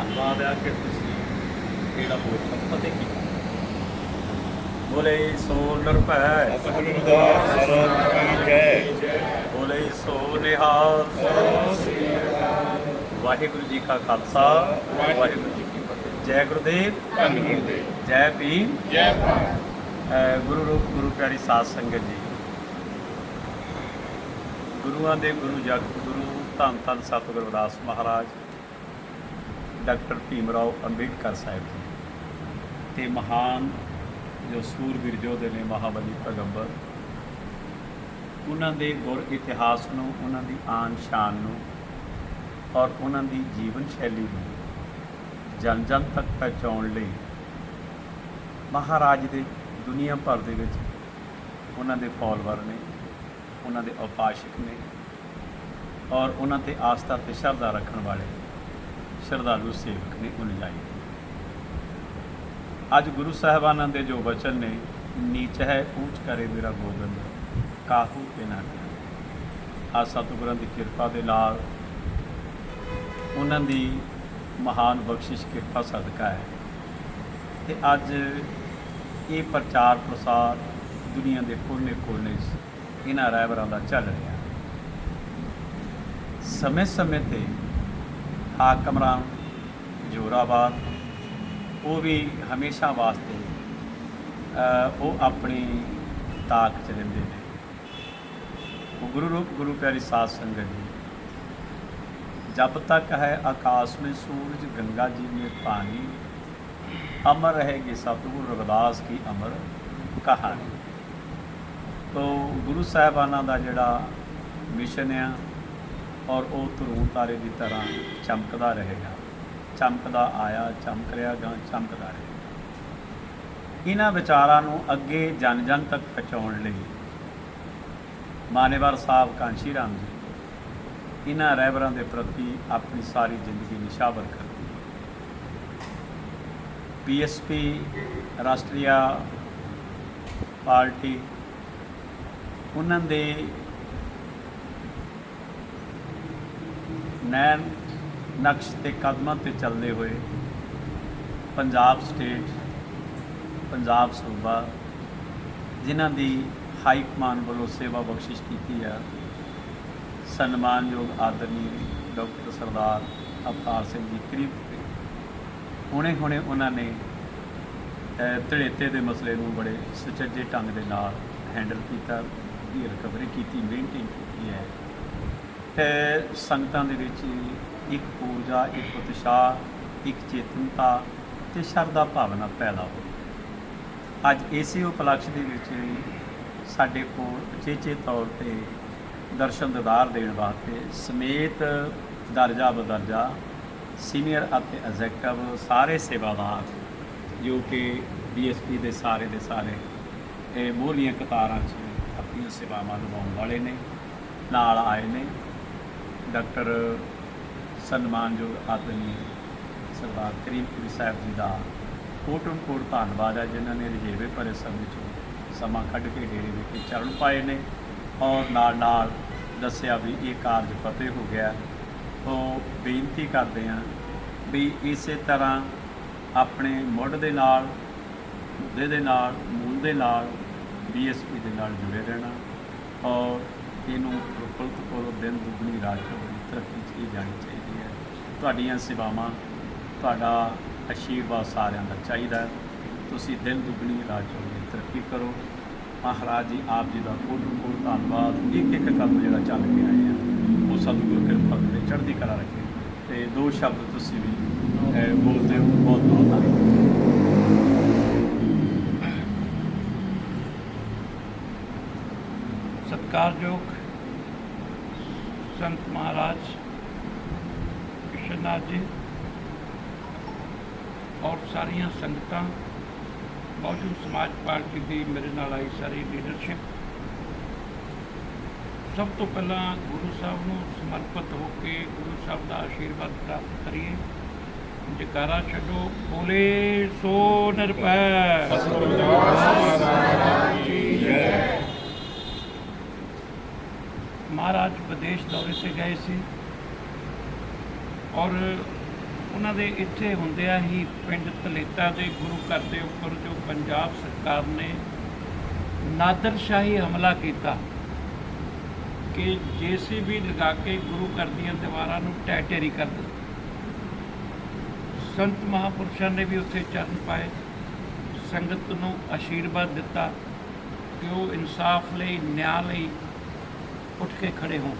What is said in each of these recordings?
ਕੇ ਤੁਸੀਂ ਕਿਹੜਾ ਬੋਲ ਫਤਿਹ ਕੀਤਾ। ਬੋਲੇ ਸੋ ਨਿਰਭੈ। ਸਤਿਗੁਰੂ ਦਾ ਸਰਬ ਕੀ ਜੈ। ਬੋਲੇ ਸੋ ਨਿਹਾਲ। ਵਾਹਿਗੁਰੂ ਜੀ ਕਾ ਖਾਲਸਾ ਵਾਹਿਗੁਰੂ ਜੀ ਕੀ ਫਤਿਹ। ਜੈ ਗੁਰਦੇਵ। ਧੰਨ ਗੁਰਦੇਵ। ਜੈ ਭੀਮ। ਜੈ ਭਾਰਤ ਗੁਰੂ ਰੂਪ ਗੁਰੂ ਪਿਆਰੀ ਸਾਧ ਸੰਗਤ ਜੀ। ਗੁਰੂਆਂ ਦੇ ਗੁਰੂ ਜਗਤ ਗੁਰੂ ਧੰਨ ਧੰਨ ਸਤਿਗੁਰੂ ਰਵਿਦਾਸ ਮਹਾਰਾਜ। ਡਾਕਟਰ ਭੀਮ ਰਾਓ ਅੰਬੇਡਕਰ ਸਾਹਿਬ ਜੀ। ਤੇ ਮਹਾਨ ਜੋ ਸੂਰਬੀਰ ਯੋਧੇ ਨੇ ਮਹਾਬਲੀ ਪੈਗੰਬਰ, ਉਹਨਾਂ ਦੇ ਗੁਰ ਇਤਿਹਾਸ ਨੂੰ, ਉਹਨਾਂ ਦੀ ਆਨ ਸ਼ਾਨ ਨੂੰ ਔਰ ਉਹਨਾਂ ਦੀ ਜੀਵਨ ਸ਼ੈਲੀ ਨੂੰ ਜਨ ਜਨ ਤੱਕ ਪਹੁੰਚਾਉਣ ਲਈ ਮਹਾਰਾਜ ਦੇ ਦੁਨੀਆ ਭਰ ਦੇ ਵਿੱਚ ਉਹਨਾਂ ਦੇ ਫਾਲੋਅਰ ਨੇ, ਉਹਨਾਂ ਦੇ ਉਪਾਸ਼ਕ ਨੇ ਔਰ ਉਹਨਾਂ ਤੇ ਆਸਥਾ ਤੇ ਸ਼ਰਧਾ ਰੱਖਣ ਵਾਲੇ ਸ਼ਰਧਾਲੂ ਸੇਵਕ ਨੇ ਅਨੁਯਾਈ ਅੱਜ ਗੁਰੂ ਸਾਹਿਬਾਨਾਂ ਦੇ ਜੋ ਬਚਨ ਨੇ, ਨੀਚ ਹੈ ਉੱਚ ਕਰੇ ਮੇਰਾ ਗੋਬਿੰਦ, ਕਾਹੂ ਕੇ ਨਾ ਆ ਸਤਿਗੁਰਾਂ ਦੀ ਕਿਰਪਾ ਦੇ ਨਾਲ ਉਹਨਾਂ ਦੀ ਮਹਾਨ ਬਖਸ਼ਿਸ਼, ਕਿਰਪਾ, ਸਦਕਾ ਹੈ। ਤੇ ਅੱਜ ਇਹ ਪ੍ਰਚਾਰ ਪ੍ਰਸਾਰ ਦੁਨੀਆ ਦੇ ਕੋਨੇ-ਕੋਨੇ ਇਹਨਾਂ ਰਹਿਬਰਾਂ ਦਾ ਚੱਲ ਰਿਹਾ। ਸਮੇਂ-ਸਮੇਂ ਤੇ ਹਾਕਮਰਾਨ ਜੋਰਾਬਾਦ, ਉਹ ਵੀ ਹਮੇਸ਼ਾ ਵਾਸਤੇ ਉਹ ਆਪਣੀ ਤਾਕ ਚ ਰਹਿੰਦੇ ਨੇ। ਉਹ ਗੁਰੂ ਰੂਪ, ਗੁਰੂ ਪਿਆਰੀ ਸਾਧ ਸੰਗਤ ਜੀ। ਜਬ ਤੱਕ ਹੈ ਆਕਾਸ਼ ਮੇ ਸੂਰਜ, ਗੰਗਾ ਜੀ ਮੇ ਪਾਣੀ, ਅਮਰ ਰਹੇਗੀ ਸਤਿਗੁਰ ਰਵਿਦਾਸ ਕੀ ਅਮਰ ਕਹਾਣੀ। ਤੋਂ ਗੁਰੂ ਸਾਹਿਬਾਨਾਂ ਦਾ ਜਿਹੜਾ ਮਿਸ਼ਨ ਆ ਔਰ ਉਹ ਤਰੂਣ ਤਾਰੇ ਦੀ ਤਰ੍ਹਾਂ ਚਮਕਦਾ ਰਹੇਗਾ। ਚਮਕਦਾ ਆਇਆ, ਚਮਕ ਰਿਹਾ ਗਾ ਚਮਕਦਾ ਰਹੇਗਾ। ਇਹਨਾਂ ਵਿਚਾਰਾਂ ਨੂੰ ਅੱਗੇ ਜਨ ਜਨ ਤੱਕ ਪਹੁੰਚਾਉਣ ਲਈ ਮਾਨੇਵਾਰ ਸਾਹਿਬ ਕਾਂਸ਼ੀ ਰਾਮ ਜੀ ਇਹਨਾਂ ਰਹਿਬਰਾਂ ਦੇ ਪ੍ਰਤੀ ਆਪਣੀ ਸਾਰੀ ਜ਼ਿੰਦਗੀ ਨਿਸ਼ਾਵਰ ਕਰਦੀ ਹੈ। ਪੀਐਸਪੀ ਰਾਸ਼ਟਰੀਆ ਪਾਰਟੀ, ਉਹਨਾਂ ਦੇ ਨੈਣ ਨਕਸ਼ ਤੇ ਕਦਮਾਂ ਤੇ ਚੱਲਦੇ ਹੋਏ ਪੰਜਾਬ ਸਟੇਟ, ਪੰਜਾਬ ਸੂਬਾ, ਜਿਨ੍ਹਾਂ ਦੀ ਹਾਈ ਕਮਾਨ ਵੱਲੋਂ ਸੇਵਾ ਬਖਸ਼ਿਸ਼ ਕੀਤੀ ਹੈ, ਸਨਮਾਨਯੋਗ ਆਦਰਨੀ ਡਾਕਟਰ ਸਰਦਾਰ ਅਵਤਾਰ ਸਿੰਘ ਜੀ ਕਰੀਬ ਹੁਣੇ ਹੁਣੇ ਉਹਨਾਂ ਨੇ ਧੜੇਤੇ ਦੇ ਮਸਲੇ ਨੂੰ ਬੜੇ ਸੁਚੱਜੇ ਢੰਗ ਦੇ ਨਾਲ ਹੈਂਡਲ ਕੀਤਾ, ਦੀ ਰਿਕਵਰੀ ਕੀਤੀ ਮੇਨਟੇਨ ਕੀਤੀ ਹੈ। ਸੰਗਤਾਂ ਦੇ ਵਿੱਚ ਇੱਕ ਊਰਜਾ ਇੱਕ ਉਤਸ਼ਾਹ, ਇੱਕ ਚੇਤਨਤਾ ਤੇ ਸ਼ਰਧਾ ਭਾਵਨਾ ਪੈਦਾ ਹੋਵੇ ਅੱਜ ਇਸੇ ਉਪਲਕਸ਼ ਦੇ ਵਿੱਚ ਸਾਡੇ ਕੋਲ ਉਚੇਚੇ ਤੌਰ ਤੇ ਦਰਸ਼ਨ ਦਿਦਾਰ ਦੇਣ ਵਾਸਤੇ ਸਮੇਤ ਦਰਜਾ ਬਦਰਜਾ ਸੀਨੀਅਰ ਅਤੇ ਐਗਜ਼ੈਕਟਿਵ ਸਾਰੇ ਸੇਵਾਦਾਰ, ਜੋ ਕਿ ਬੀਐਸਪੀ ਦੇ ਸਾਰੇ ਦੇ ਸਾਰੇ, ਇਹ ਮੋਹਲੀਆਂ ਕਤਾਰਾਂ 'ਚ ਆਪਣੀਆਂ ਸੇਵਾਵਾਂ ਨਿਭਾਉਣ ਵਾਲੇ ਨੇ, ਨਾਲ ਆਏ ਨੇ। ਡਾਕਟਰ ਸਨਮਾਨਯੋਗ ਆਦਮੀ ਸਰਦਾਰ ਕਰੀਮਪੁਰੀ ਸਾਹਿਬ ਜੀ ਦਾ ਕੋਟਨ ਕੋਟ ਧੰਨਵਾਦ ਹੈ, ਜਿਨ੍ਹਾਂ ਨੇ ਰਜੇਵੇ ਭਰੇ ਸਮੇਂ 'ਚੋਂ ਸਮਾਂ ਕੱਢ ਕੇ ਡੇਰੇ ਵਿਖੇ ਚਰਨ ਪਾਏ ਨੇ ਔਰ ਨਾਲ ਨਾਲ ਦੱਸਿਆ ਵੀ ਇਹ ਕਾਰਜ ਫਤਿਹ ਹੋ ਗਿਆ ਉਹ ਬੇਨਤੀ ਕਰਦੇ ਹਾਂ ਵੀ ਇਸੇ ਤਰ੍ਹਾਂ ਆਪਣੇ ਮੁੱਢ ਦੇ ਨਾਲ, ਮੁੱਦੇ ਦੇ ਨਾਲ, ਮੂਲ ਦੇ ਨਾਲ ਬੀਐਸਪੀ ਦੇ ਨਾਲ ਜੁੜੇ ਰਹਿਣਾ ਔਰ ਇਹਨੂੰ ਪ੍ਰਫੁੱਲਤ ਕਰੋ, ਦਿਨ ਦੁੱਗਣੀ ਰਾਤ ਚੌਗੁਣੀ ਤਰੱਕੀ 'ਚ ਇਹ ਜਾਣੀ ਚਾਹੀਦੀ ਹੈ। ਤੁਹਾਡੀਆਂ ਸੇਵਾਵਾਂ, ਤੁਹਾਡਾ ਆਸ਼ੀਰਵਾਦ ਸਾਰਿਆਂ ਦਾ ਚਾਹੀਦਾ ਹੈ। ਤੁਸੀਂ ਦਿਨ ਦੁਗਣੀ ਰਾਤ ਚੌਗੁਣੀ ਤਰੱਕੀ ਕਰੋ? ਮਹਾਰਾਜ ਜੀ, ਆਪ ਜੀ ਦਾ ਕੋਟ ਕੋਟ ਧੰਨਵਾਦ। ਇੱਕ ਇੱਕ ਕਦਮ ਜਿਹੜਾ ਚੱਲ ਕੇ ਆਏ ਆ, ਉਹ ਸਤਿਗੁਰ ਕਿਰਪਾ ਕਰੇ, ਚੜ੍ਹਦੀ ਕਲਾ ਰੱਖੇ। ਤੇ ਦੋ ਸ਼ਬਦ ਤੁਸੀਂ ਵੀ ਬੋਲਦੇ ਹੋ, ਬਹੁਤ ਬਹੁਤ ਧੰਨਵਾਦ। ਸਤਿਕਾਰਯੋਗ ਸੰਤ ਮਹਾਰਾਜ ਕ੍ਰਿਸ਼ਨਨਾਥ ਜੀ ਔਰ ਸਾਰੀਆਂ ਸੰਗਤਾਂ, ਬਹੁਜਨ ਸਮਾਜ ਪਾਰਟੀ ਦੀ ਮੇਰੇ ਨਾਲ ਆਈ ਸਾਰੀ ਲੀਡਰਸ਼ਿਪ ਸਭ ਤੋਂ ਪਹਿਲਾਂ ਗੁਰੂ ਸਾਹਿਬ ਨੂੰ ਸਮਰਪਿਤ ਹੋ ਕੇ ਗੁਰੂ ਸਾਹਿਬ ਦਾ ਆਸ਼ੀਰਵਾਦ ਪ੍ਰਾਪਤ ਕਰੀਏ। ਜਕਾਰਾ ਛੱਡੋ, ਬੋਲੇ, ਸੋ ਨਿਰਭੈ। ਸਤਿਗੁਰੂ ਦਾ ਕੀ ਜੈ। ਮਹਾਰਾਜ ਵਿਦੇਸ਼ ਦੌਰੇ ਤੇ ਗਏ ਸੀ ਔਰ ਉਹਨਾਂ ਦੇ ਇੱਥੇ ਹੁੰਦਿਆਂ ਹੀ ਪਿੰਡ ਤਲੇਤਾ ਦੇ ਗੁਰੂ ਘਰ ਦੇ ਉੱਪਰ ਜੋ ਪੰਜਾਬ ਸਰਕਾਰ ਨੇ ਨਾਦਰਸ਼ਾਹੀ ਹਮਲਾ ਕੀਤਾ ਕਿ ਜੀਸੀਬੀ ਲਗਾ ਕੇ ਗੁਰੂ ਘਰ ਦੀਆਂ ਦੀਵਾਰਾਂ ਨੂੰ ਟੈਟੇਰੀ ਕਰ ਦਿੱਤਾ। ਸੰਤ ਮਹਾਪੁਰਸ਼ਾਂ ਨੇ ਵੀ ਉੱਥੇ ਚਰਨ ਪਾਏ। ਸੰਗਤ ਨੂੰ ਆਸ਼ੀਰਵਾਦ ਦਿੱਤਾ ਕਿ ਉਹ ਇਨਸਾਫ ਲਈ, ਨਿਆਂ ਲਈ ਉੱਠ ਕੇ ਖੜੇ ਹੋਣ।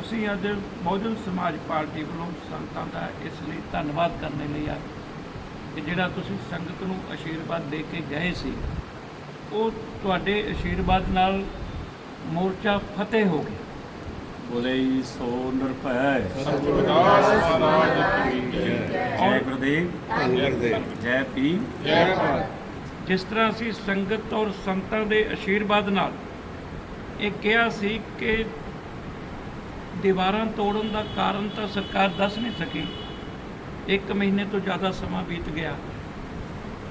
ਅਸੀਂ ਅੱਜ ਬਹੁਜਨ ਸਮਾਜ ਪਾਰਟੀ ਵੱਲੋਂ ਸੰਤਾਂ ਦਾ ਇਸ ਲਈ ਧੰਨਵਾਦ ਕਰਨ ਲਈ ਆ ਕਿ ਜਿਹੜਾ ਤੁਸੀਂ ਸੰਗਤ ਨੂੰ ਆਸ਼ੀਰਵਾਦ ਦੇ ਕੇ ਗਏ ਸੀ ਉਹ ਤੁਹਾਡੇ ਆਸ਼ੀਰਵਾਦ ਨਾਲ ਮੋਰਚਾ ਫਤਿਹ ਹੋ ਗਿਆ। ਬੋਲੇ ਸੋ ਨਿਰਭੈ ਸਤਿਗੁਰੂ ਰਵਿਦਾਸ ਮਹਾਰਾਜ ਕੀ ਜੈ। ਜੈ ਗੁਰਦੇਵ। ਜੈ ਪੀ। ਜੈ ਭਾਰਤ। ਜਿਸ ਤਰ੍ਹਾਂ ਅਸੀਂ ਸੰਗਤ ਔਰ ਸੰਤਾਂ ਦੇ ਆਸ਼ੀਰਵਾਦ ਨਾਲ ਇਹ ਕਿਹਾ ਸੀ ਕਿ ਦੀਵਾਰਾਂ ਤੋੜਨ ਦਾ ਕਾਰਨ ਤਾਂ ਸਰਕਾਰ ਦੱਸ ਨਹੀਂ ਸਕੀ। ਇੱਕ ਮਹੀਨੇ ਤੋਂ ਜ਼ਿਆਦਾ ਸਮਾਂ ਬੀਤ ਗਿਆ।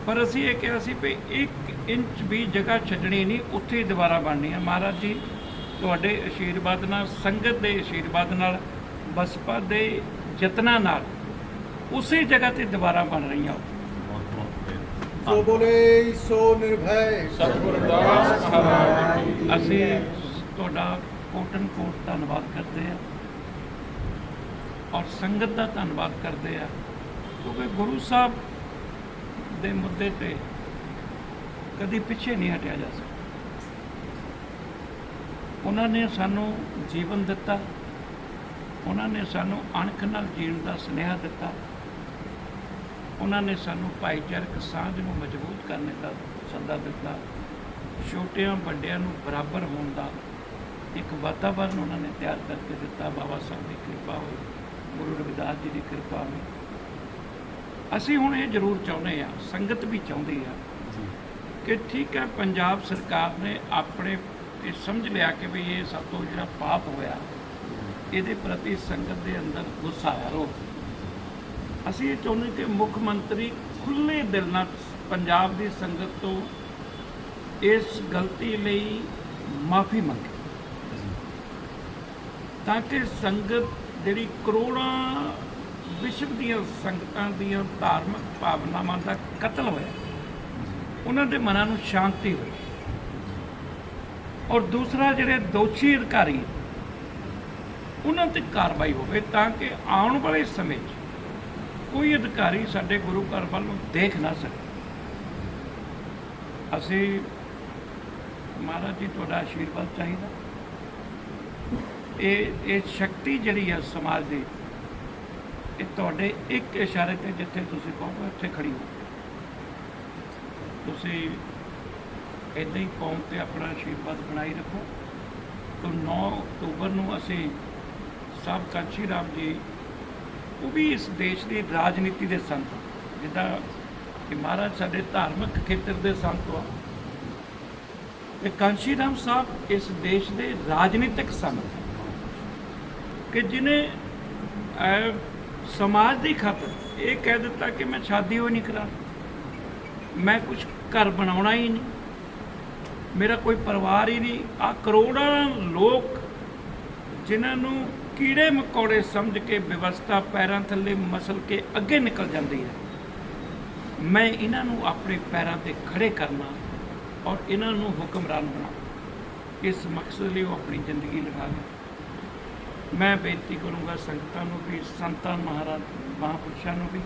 ਪਰ ਅਸੀਂ ਇਹ ਕਿਹਾ ਸੀ ਵੀ ਇੱਕ ਇੰਚ ਵੀ ਜਗ੍ਹਾ ਛੱਡਣੀ ਨਹੀਂ ਉੱਥੇ ਹੀ ਦੀਵਾਰਾਂ ਬਣਨੀਆਂ। ਮਹਾਰਾਜ ਜੀ ਤੁਹਾਡੇ ਆਸ਼ੀਰਵਾਦ ਨਾਲ ਸੰਗਤ ਦੇ ਆਸ਼ੀਰਵਾਦ ਨਾਲ ਬਸਪਾ ਦੇ ਯਤਨਾਂ ਨਾਲ ਉਸੇ ਜਗ੍ਹਾ ਤੇ ਦੀਵਾਰਾਂ ਬਣ ਰਹੀਆਂ। ਬਹੁਤ ਬਹੁਤ ਸੋ ਬੋਲੇ ਸੋ ਨਿਰਭੈ। ਸਤਿਗੁਰੂ ਰਵਿਦਾਸ ਮਹਾਰਾਜ ਜੈ। ਅਸੀਂ ਤੁਹਾਡਾ ਕੋਟਨ ਕੋਟ ਧੰਨਵਾਦ ਕਰਦੇ ਆ ਔਰ ਸੰਗਤ ਦਾ ਧੰਨਵਾਦ ਕਰਦੇ ਆ ਕਿਉਂਕਿ ਗੁਰੂ ਸਾਹਿਬ ਦੇ ਮੁੱਦੇ ਤੇ ਕਦੀ ਪਿੱਛੇ ਨਹੀਂ ਹਟਿਆ ਜਾ ਸਕਦਾ। ਉਹਨਾਂ ਨੇ ਸਾਨੂੰ ਜੀਵਨ ਦਿੱਤਾ, ਉਹਨਾਂ ਨੇ ਸਾਨੂੰ ਅਣਖ ਨਾਲ ਜੀਣ ਦਾ ਸੁਨੇਹਾ ਦਿੱਤਾ, ਉਹਨਾਂ ਨੇ ਸਾਨੂੰ ਭਾਈਚਾਰਕ ਸਾਂਝ ਨੂੰ ਮਜ਼ਬੂਤ ਕਰਨ ਦਾ ਸੱਦਾ ਦਿੱਤਾ। ਛੋਟਿਆਂ ਵੱਡਿਆਂ ਨੂੰ ਬਰਾਬਰ ਹੋਣ ਦਾ ਇੱਕ ਵਾਤਾਵਰਨ ਉਹਨਾਂ ਨੇ ਤਿਆਰ ਕਰਕੇ ਦਿੱਤਾ। ਬਾਬਾ ਸਾਹਿਬ ਦੀ ਕਿਰਪਾ ਹੋਈ ਗੁਰੂ ਰਵਿਦਾਸ ਜੀ ਦੀ ਕਿਰਪਾ ਹੋਈ ਅਸੀਂ ਹੁਣ ਇਹ ਜ਼ਰੂਰ ਚਾਹੁੰਦੇ ਆ ਸੰਗਤ ਵੀ ਚਾਹੁੰਦੀ ਆ ਕਿ ਠੀਕ ਹੈ ਪੰਜਾਬ ਸਰਕਾਰ ਨੇ ਆਪਣੇ ਇਹ ਸਮਝ ਲਿਆ ਕਿ ਵੀ ਇਹ ਸਭ ਤੋਂ ਜਿਹੜਾ ਪਾਪ ਹੋਇਆ ਇਹਦੇ ਪ੍ਰਤੀ ਸੰਗਤ ਦੇ ਅੰਦਰ ਗੁੱਸਾ ਆ ਰੋਸ ਅਸੀਂ ਇਹ ਚਾਹੁੰਦੇ ਕਿ ਮੁੱਖ ਮੰਤਰੀ ਖੁੱਲੇ ਦਿਲ ਨਾਲ ਪੰਜਾਬ ਦੀ ਸੰਗਤ ਤੋਂ ਇਸ ਗਲਤੀ ਲਈ ਮਾਫੀ ਮੰਗੇ। ਤਾਂ ਕਿ ਸੰਗਤ ਜਿਹੜੀ ਕਰੋੜਾਂ ਵਿਸ਼ਵ ਦੀਆਂ ਸੰਗਤਾਂ ਦੀਆਂ ਧਾਰਮਿਕ ਭਾਵਨਾਵਾਂ ਦਾ ਕਤਲ ਹੋਇਆ, ਉਹਨਾਂ ਦੇ ਮਨਾਂ ਨੂੰ ਸ਼ਾਂਤੀ ਹੋਈ। ਔਰ ਦੂਸਰਾ ਜਿਹੜੇ ਦੋਸ਼ੀ ਅਧਿਕਾਰੀ ਉਹਨਾਂ ਤੇ ਕਾਰਵਾਈ ਹੋਵੇ ਤਾਂ ਕਿ ਆਉਣ ਵਾਲੇ ਸਮੇਂ 'ਚ ਕੋਈ ਅਧਿਕਾਰੀ ਸਾਡੇ ਗੁਰੂ ਘਰ ਵੱਲ ਨੂੰ ਦੇਖ ਨਾ ਸਕੇ। ਅਸੀਂ ਮਹਾਰਾਜ ਜੀ, ਤੁਹਾਡਾ ਆਸ਼ੀਰਵਾਦ ਚਾਹੀਦਾ। ਇਹ ਇਹ ਸ਼ਕਤੀ ਜਿਹੜੀ ਹੈ ਸਮਾਜ ਦੀ, ਇਹ ਤੁਹਾਡੇ ਇੱਕ ਇਸ਼ਾਰੇ ਤੇ ਜਿੱਥੇ ਤੁਸੀਂ ਕਹੋਗੇ, ਉੱਥੇ ਖੜੀ ਹੋ ਤੁਸੀਂ ਇੱਦਾਂ ਹੀ ਕੌਮ ਤੇ ਆਪਣਾ ਆਸ਼ੀਰਵਾਦ ਬਣਾਈ ਰੱਖੋ। ਤੋਂ 9 ਅਕਤੂਬਰ ਨੂੰ ਅਸੀਂ ਸਾਹਿਬ ਕਾਂਸ਼ੀ ਰਾਮ ਜੀ, ਉਹ ਵੀ ਇਸ ਦੇਸ਼ ਦੀ ਰਾਜਨੀਤੀ ਦੇ ਸੰਤ। ਜਿੱਦਾਂ ਕਿ ਮਹਾਰਾਜ ਸਾਡੇ ਧਾਰਮਿਕ ਖੇਤਰ ਦੇ ਸੰਤ ਆ ਇਹ ਕਾਂਸ਼ੀ ਰਾਮ ਸਾਹਿਬ ਇਸ ਦੇਸ਼ ਦੇ ਰਾਜਨੀਤਿਕ ਸਨ ਕਿ ਜਿਨੇ ਸਮਾਜ ਦੀ ਖਾਤਰ ਇਹ ਕਹਿ ਦਿੱਤਾ ਕਿ ਮੈਂ ਸ਼ਾਦੀ ਹੋਈ ਨਹੀਂ ਕਰਾਂ, ਮੈਂ ਕੁਝ ਘਰ ਬਣਾਉਣਾ ਹੀ ਨਹੀਂ, ਮੇਰਾ ਕੋਈ ਪਰਿਵਾਰ ਹੀ ਨਹੀਂ। ਆ ਕਰੋੜਾਂ ਲੋਕ ਜਿਨ੍ਹਾਂ ਨੂੰ ਕੀੜੇ ਮਕੌੜੇ ਸਮਝ ਕੇ ਵਿਵਸਥਾ ਪੈਰਾਂ ਥੱਲੇ ਮਸਲ ਕੇ ਅੱਗੇ ਨਿਕਲ ਜਾਂਦੀ ਹੈ, ਮੈਂ ਇਹਨਾਂ ਨੂੰ ਆਪਣੇ ਪੈਰਾਂ ਤੇ ਖੜੇ ਕਰਨਾ ਔਰ ਇਹਨਾਂ ਨੂੰ ਹੁਕਮਰਾਨ ਬਣਾ। ਇਸ ਮਕਸਦ ਲਈ ਉਹ ਆਪਣੀ ਜ਼ਿੰਦਗੀ ਲਗਾ ਗਏ ਮੈਂ ਬੇਨਤੀ ਕਰੂੰਗਾ ਸੰਗਤਾਂ ਨੂੰ ਵੀ ਸੰਤਾਂ ਮਹਾਰਾਜ ਮਹਾਂਪੁਰਸ਼ਾਂ ਨੂੰ ਵੀ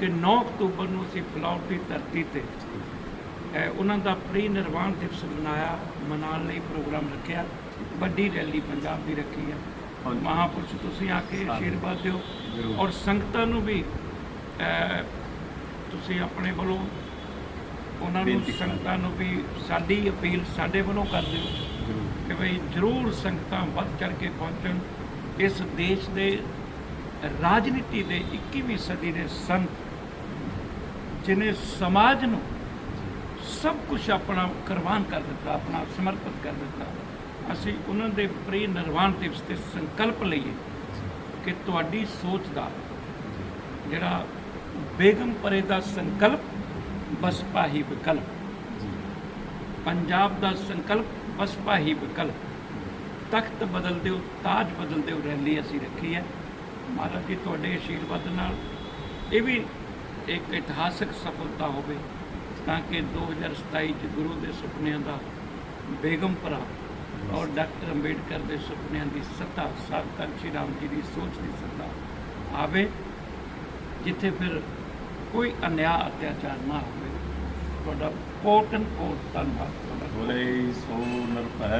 ਕਿ 9 ਅਕਤੂਬਰ ਨੂੰ ਅਸੀਂ ਫਲੌਰ ਦੀ ਧਰਤੀ ਤੇ ਉਹਨਾਂ ਦਾ ਪ੍ਰੀ ਨਿਰਵਾਣ ਦਿਵਸ ਮਨਾਇਆ ਮਨਾਉਣ ਲਈ ਪ੍ਰੋਗਰਾਮ ਰੱਖਿਆ। ਵੱਡੀ ਰੈਲੀ ਪੰਜਾਬ ਦੀ ਰੱਖੀ ਹੈ। ਮਹਾਂਪੁਰਸ਼ ਤੁਸੀਂ ਆ ਕੇ ਆਸ਼ੀਰਵਾਦ ਦਿਓ। ਔਰ ਸੰਗਤਾਂ ਨੂੰ ਵੀ ਤੁਸੀਂ ਆਪਣੇ ਵੱਲੋਂ ਉਹਨਾਂ ਨੂੰ ਬੇਨਤੀ। ਸੰਗਤਾਂ ਨੂੰ ਵੀ ਸਾਡੀ ਅਪੀਲ ਸਾਡੇ ਵੱਲੋਂ ਕਰ ਦਿਓ ਜ਼ਰੂਰ ਕਿ ਭਈ ਜ਼ਰੂਰ ਸੰਗਤਾਂ ਵੱਧ ਚੜ ਕੇ ਪਹੁੰਚਣ ਇਸ ਦੇਸ਼ ਦੇ ਰਾਜਨੀਤੀ ਦੇ 21ਵੀਂ ਸਦੀ ਦੇ ਸੰਤ ਜਿਨੇ ਸਮਾਜ ਨੂੰ ਸਭ ਕੁਝ ਆਪਣਾ ਕੁਰਬਾਨ ਕਰ ਦਿੱਤਾ ਆਪਣਾ ਸਮਰਪਿਤ ਕਰ ਦਿੱਤਾ ਅਸੀਂ ਉਹਨਾਂ ਦੇ ਪ੍ਰੀ ਨਿਰਵਾਣ ਦਿਵਸ ਤੇ ਸੰਕਲਪ ਲਈਏ ਕਿ ਤੁਹਾਡੀ ਸੋਚ ਦਾ ਜਿਹੜਾ ਬੇਗਮ ਪਰੇ ਦਾ ਸੰਕਲਪ ਬਸਪਾ ਹੀ ਵਿਕਲਪ। ਪੰਜਾਬ ਦਾ ਸੰਕਲਪ ਬਸਪਾ ਹੀ ਵਿਕਲਪ। ਤਖਤ ਬਦਲ ਦਿਓ ਤਾਜ ਬਦਲ ਦਿਓ ਰੈਲੀ ਅਸੀਂ ਰੱਖੀ ਹੈ। ਮਹਾਰਾਜ ਜੀ ਤੁਹਾਡੇ ਆਸ਼ੀਰਵਾਦ ਨਾਲ ਇਹ ਵੀ ਇੱਕ ਇਤਿਹਾਸਕ ਸਫਲਤਾ ਹੋਵੇ ਤਾਂ ਕਿ 2027 ਚ ਗੁਰੂ ਦੇ ਸੁਪਨਿਆਂ ਦਾ ਬੇਗਮਪੁਰਾ ਔਰ ਡਾਕਟਰ ਅੰਬੇਡਕਰ ਦੇ ਸੁਪਨਿਆਂ ਦੀ ਸੱਤਾ ਸਾਬਕਾ ਸ਼੍ਰੀ ਰਾਮ ਜੀ ਦੀ ਸੋਚ ਦੀ ਸੱਤਾ ਆਵੇ ਜਿੱਥੇ ਫਿਰ ਕੋਈ ਅਨਿਆ ਅਤਿਆਚਾਰ ਨਾ ਹੋਵੇ ਤੁਹਾਡਾ ਕੋਟਨ ਕੋਟ ਧੰਨਵਾਦ ਤੁਹਾਡਾ ਬੋਲੇ ਸੋ ਨਰਪੈ